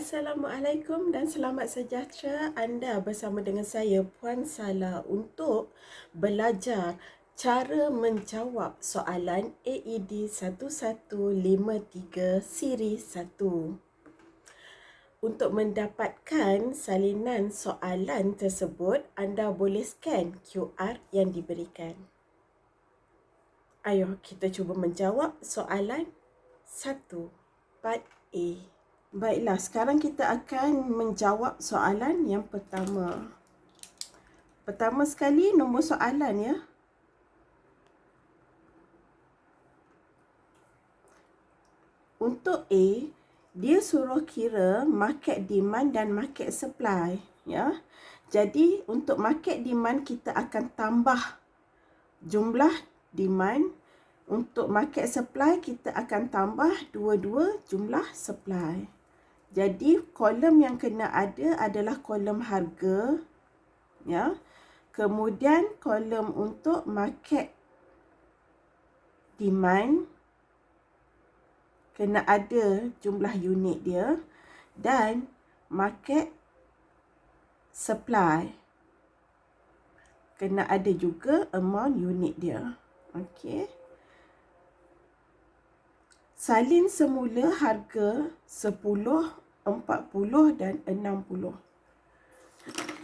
Assalamualaikum dan selamat sejahtera anda bersama dengan saya Puan Sala untuk belajar cara menjawab soalan AED 1153 siri 1. Untuk mendapatkan salinan soalan tersebut, anda boleh scan QR yang diberikan. Ayo kita cuba menjawab soalan 1 part A. Baiklah, sekarang kita akan menjawab soalan yang pertama. Pertama sekali, nombor soalan ya. Untuk A, dia suruh kira market demand dan market supply. ya. Jadi, untuk market demand, kita akan tambah jumlah demand. Untuk market supply, kita akan tambah dua-dua jumlah supply. Jadi kolom yang kena ada adalah kolom harga ya. Kemudian kolom untuk market demand kena ada jumlah unit dia dan market supply kena ada juga amount unit dia. Okey salin semula harga 10, 40 dan 60.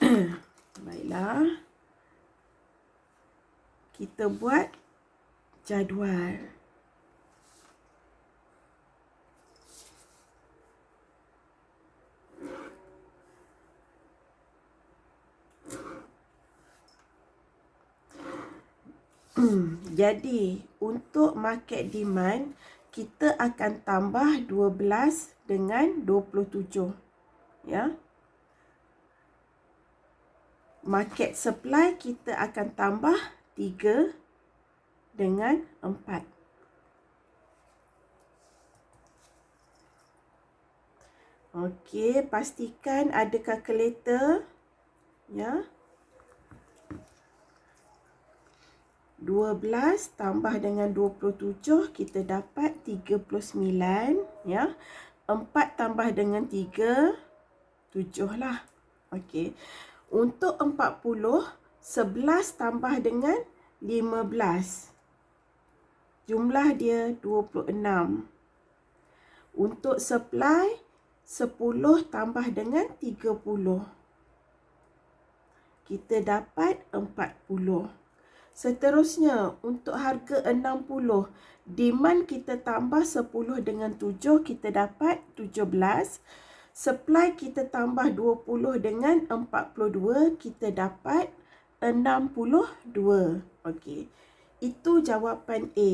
Baiklah. Kita buat jadual. Jadi, untuk market demand, kita akan tambah 12 dengan 27. Ya. Market supply kita akan tambah 3 dengan 4. Okey, pastikan ada kalkulator. Ya. 12 tambah dengan 27 kita dapat 39 ya. 4 tambah dengan 3 7 lah. Okey. Untuk 40 11 tambah dengan 15. Jumlah dia 26. Untuk supply 10 tambah dengan 30. Kita dapat 40. Seterusnya, untuk harga 60, demand kita tambah 10 dengan 7, kita dapat 17. Supply kita tambah 20 dengan 42, kita dapat 62. Okey. Itu jawapan A.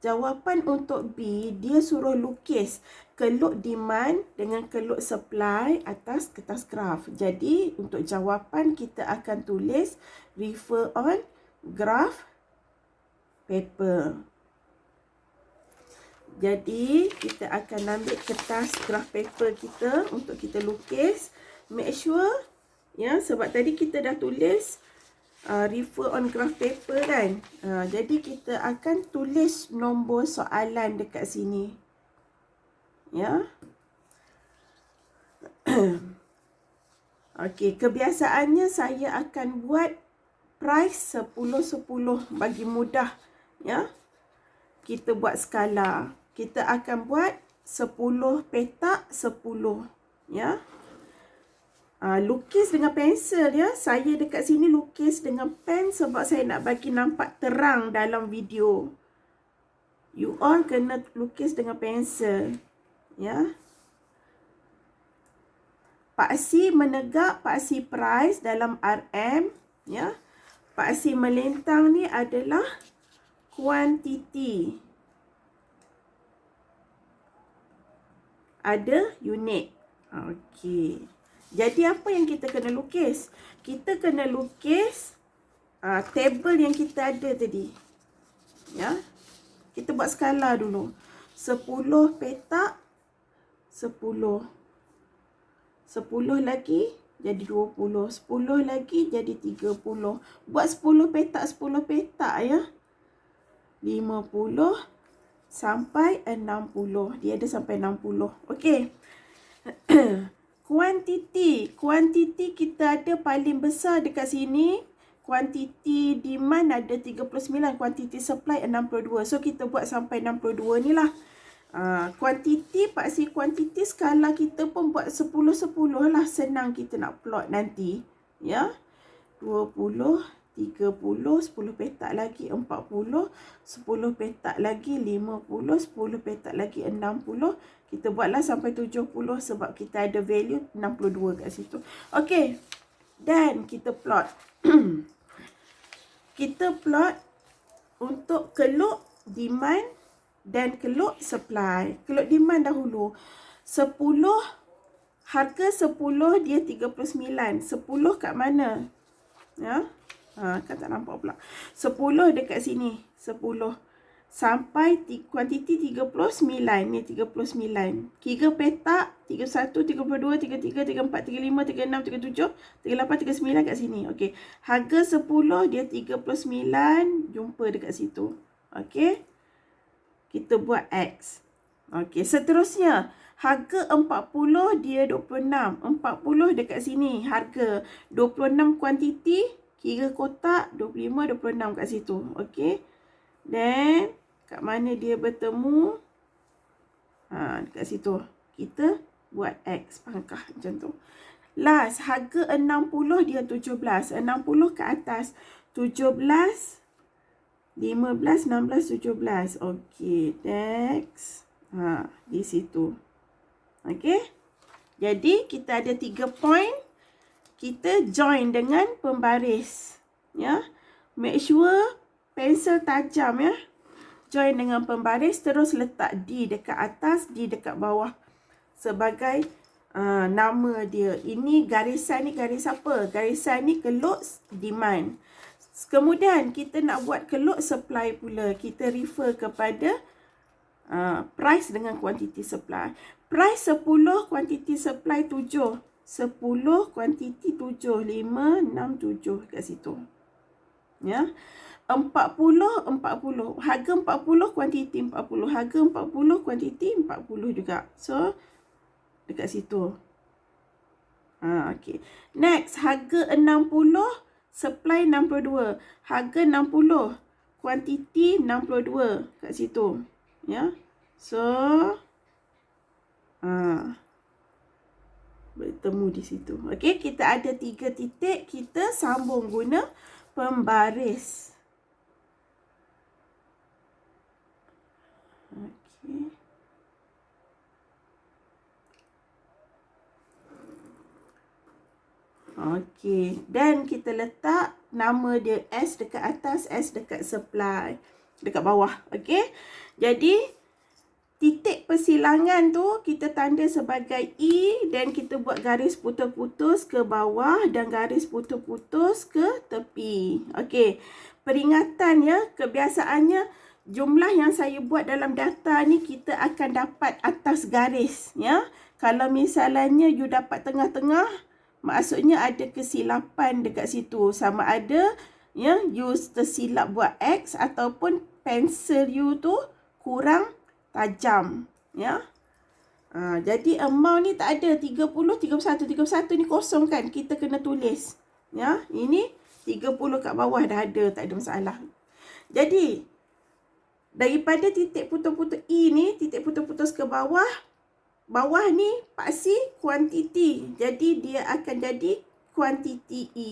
Jawapan untuk B, dia suruh lukis keluk demand dengan keluk supply atas kertas graf. Jadi, untuk jawapan kita akan tulis refer on graph paper. Jadi, kita akan ambil kertas graph paper kita untuk kita lukis. Make sure, ya, sebab tadi kita dah tulis uh, refer on graph paper kan. Uh, jadi, kita akan tulis nombor soalan dekat sini. Ya. Okey, kebiasaannya saya akan buat price 10-10 bagi mudah ya. Kita buat skala. Kita akan buat 10 petak 10 ya. Uh, lukis dengan pensel ya. Saya dekat sini lukis dengan pen sebab saya nak bagi nampak terang dalam video. You all kena lukis dengan pensel ya. Paksi menegak paksi price dalam RM ya. Paksi melintang ni adalah kuantiti. Ada unit. Okey. Jadi apa yang kita kena lukis? Kita kena lukis uh, table yang kita ada tadi. Ya. Kita buat skala dulu. 10 petak 10. 10 lagi jadi 20. 10 lagi jadi 30. Buat 10 petak 10 petak ya. 50 sampai 60. Dia ada sampai 60. Okey. Kuantiti. Kuantiti kita ada paling besar dekat sini. Kuantiti demand ada 39. Kuantiti supply 62. So kita buat sampai 62 ni lah. Kuantiti, uh, paksi kuantiti skala kita pun buat 10-10 lah. Senang kita nak plot nanti. Ya. 20, 30, 10 petak lagi 40, 10 petak lagi 50, 10 petak lagi 60. Kita buatlah sampai 70 sebab kita ada value 62 kat situ. Okey. Dan kita plot. kita plot untuk keluk demand dan keluk supply. Keluk demand dahulu. 10 harga 10 dia 39. 10 kat mana? Ya. Ha, kan tak nampak pula. 10 dekat sini. 10. Sampai kuantiti 39. Ni 39. Kira petak 31, 32, 33, 34, 35, 36, 37, 38, 39 kat sini. Okey. Harga 10 dia 39. Jumpa dekat situ. Okey. Kita buat X. Okey. Seterusnya. Harga 40 dia 26. 40 dekat sini. Harga 26 kuantiti. Kira kotak 25, 26 kat situ. Okey. Then, kat mana dia bertemu? Ha, dekat situ. Kita buat X pangkah macam tu. Last, harga 60 dia 17. 60 ke atas. 17, 15, 16, 17. Okey, next. Ha, di situ. Okey. Jadi, kita ada 3 point kita join dengan pembaris. Ya. Make sure pensel tajam ya. Join dengan pembaris terus letak D dekat atas, D dekat bawah sebagai uh, nama dia. Ini garisan ni garis apa? Garisan ni keluk demand. Kemudian kita nak buat keluk supply pula. Kita refer kepada uh, price dengan quantity supply. Price 10, quantity supply 7. 10 kuantiti 7 5 6 7 kat situ. Ya. 40 40 harga 40 kuantiti 40 harga 40 kuantiti 40 juga. So dekat situ. Ha okey. Next harga 60 supply 62. Harga 60 kuantiti 62 kat situ. Ya. So ha bertemu di situ. Okey, kita ada tiga titik, kita sambung guna pembaris. Okey. Okey, dan kita letak nama dia S dekat atas, S dekat supply, dekat bawah. Okey. Jadi titik persilangan tu kita tanda sebagai E dan kita buat garis putus-putus ke bawah dan garis putus-putus ke tepi. Okey. Peringatan ya, kebiasaannya jumlah yang saya buat dalam data ni kita akan dapat atas garis ya. Kalau misalnya you dapat tengah-tengah, maksudnya ada kesilapan dekat situ. Sama ada ya you tersilap buat X ataupun pensel you tu kurang tajam ya. Ha, jadi amount ni tak ada. 30 31 31 ni kosong kan? Kita kena tulis ya. Ini 30 kat bawah dah ada tak ada masalah. Jadi daripada titik putus-putus E ni titik putus-putus ke bawah bawah ni paksi kuantiti. Jadi dia akan jadi kuantiti E.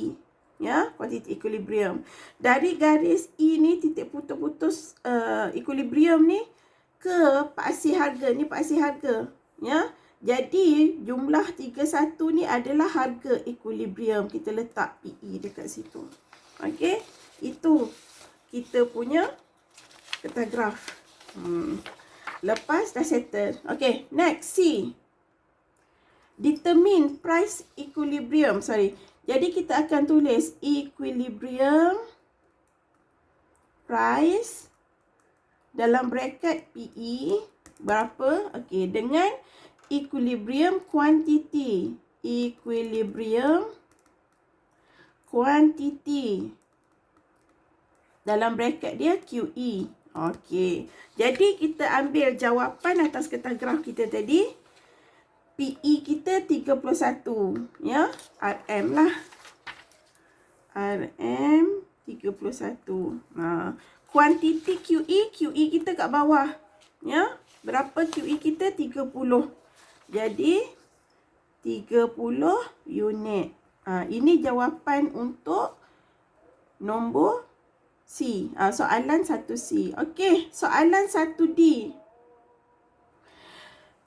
Ya kuantiti equilibrium. Dari garis E ni titik putus-putus uh, equilibrium ni ke paksi harga ni paksi harga. Ya jadi jumlah 31 ni adalah harga equilibrium. Kita letak PE dekat situ. Okey? Itu kita punya peta graf. Hmm. Lepas dah settle okey next C determine price equilibrium sorry jadi kita akan tulis equilibrium price dalam bracket PE berapa? Okey, dengan equilibrium quantity. Equilibrium quantity. Dalam bracket dia QE. Okey. Jadi kita ambil jawapan atas kertas graf kita tadi. PE kita 31. Ya. RM lah. RM 31. Ha. Kuantiti QE, QE kita kat bawah. Ya. Berapa QE kita? 30. Jadi 30 unit. Ha, ini jawapan untuk nombor C. Ha, soalan 1C. Okey, soalan 1D.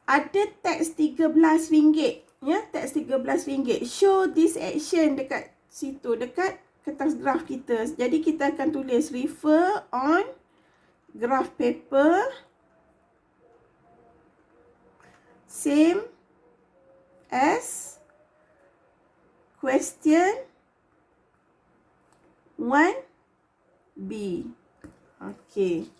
Ada teks RM13. Ya, teks RM13. Show this action dekat situ, dekat kertas graf kita. Jadi kita akan tulis refer on graph paper same as question 1B. Okey.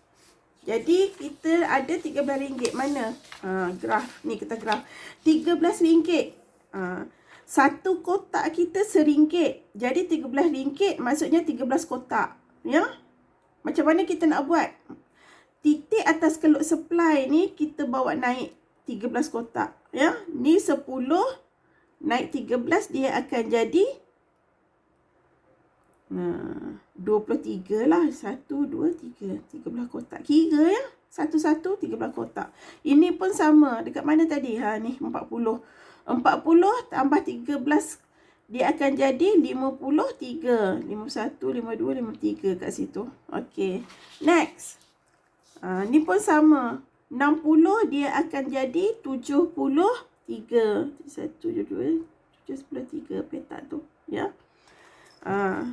Jadi kita ada RM13. Mana? Ha, graf. Ni kita graf. RM13. Ha, satu kotak kita seringgit. Jadi RM13 maksudnya 13 kotak. Ya? Macam mana kita nak buat? Titik atas keluk supply ni kita bawa naik 13 kotak. Ya, ni 10 naik 13 dia akan jadi Nah, 23 lah. 1, 2, 3. 13 kotak. Kira ya. Satu-satu, 13 kotak. Ini pun sama. Dekat mana tadi? Ha, ni 40. 40 tambah 13. Dia akan jadi 53. 51, 52, 53 kat situ. Okay. Next. Ha, ni pun sama. 60 dia akan jadi 73. 1, 2, 73 petak tu. Ya. Ha.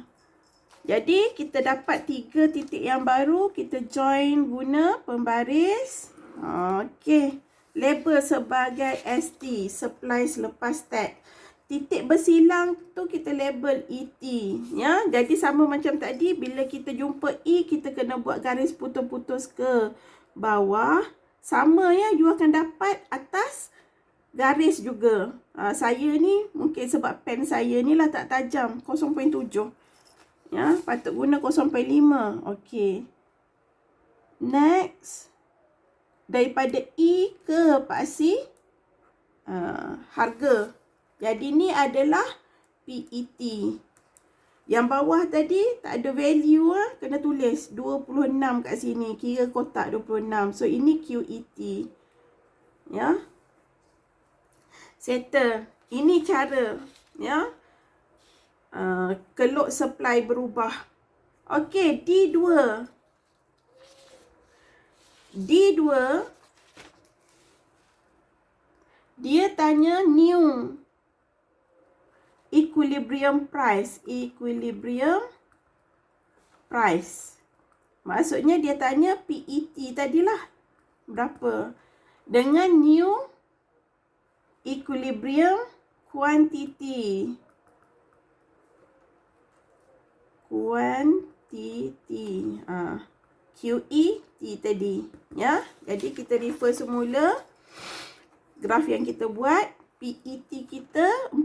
Jadi kita dapat tiga titik yang baru. Kita join guna pembaris. Okey. Label sebagai ST. Supply selepas tag. Titik bersilang tu kita label ET. Ya. Jadi sama macam tadi. Bila kita jumpa E. Kita kena buat garis putus-putus ke bawah sama ya you akan dapat atas garis juga. Uh, saya ni mungkin sebab pen saya ni lah tak tajam 0.7. Ya, patut guna 0.5. Okey. Next. Daripada E ke pasti uh, harga. Jadi ni adalah PET. Yang bawah tadi tak ada value ah, kena tulis 26 kat sini. Kira kotak 26. So ini QET. Ya. Settle. Ini cara, ya. Uh, keluk supply berubah. Okey, D2. D2 dia tanya new equilibrium price. Equilibrium price. Maksudnya dia tanya PET tadilah. Berapa? Dengan new equilibrium quantity. Quantity. Ha. QET tadi. Ya. Jadi kita refer semula graf yang kita buat. PET kita 40,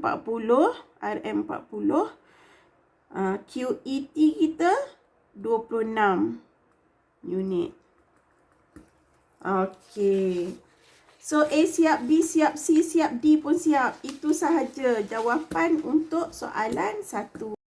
RM40. Uh, QET kita 26 unit. Okey. So A siap, B siap, C siap, D pun siap. Itu sahaja jawapan untuk soalan 1.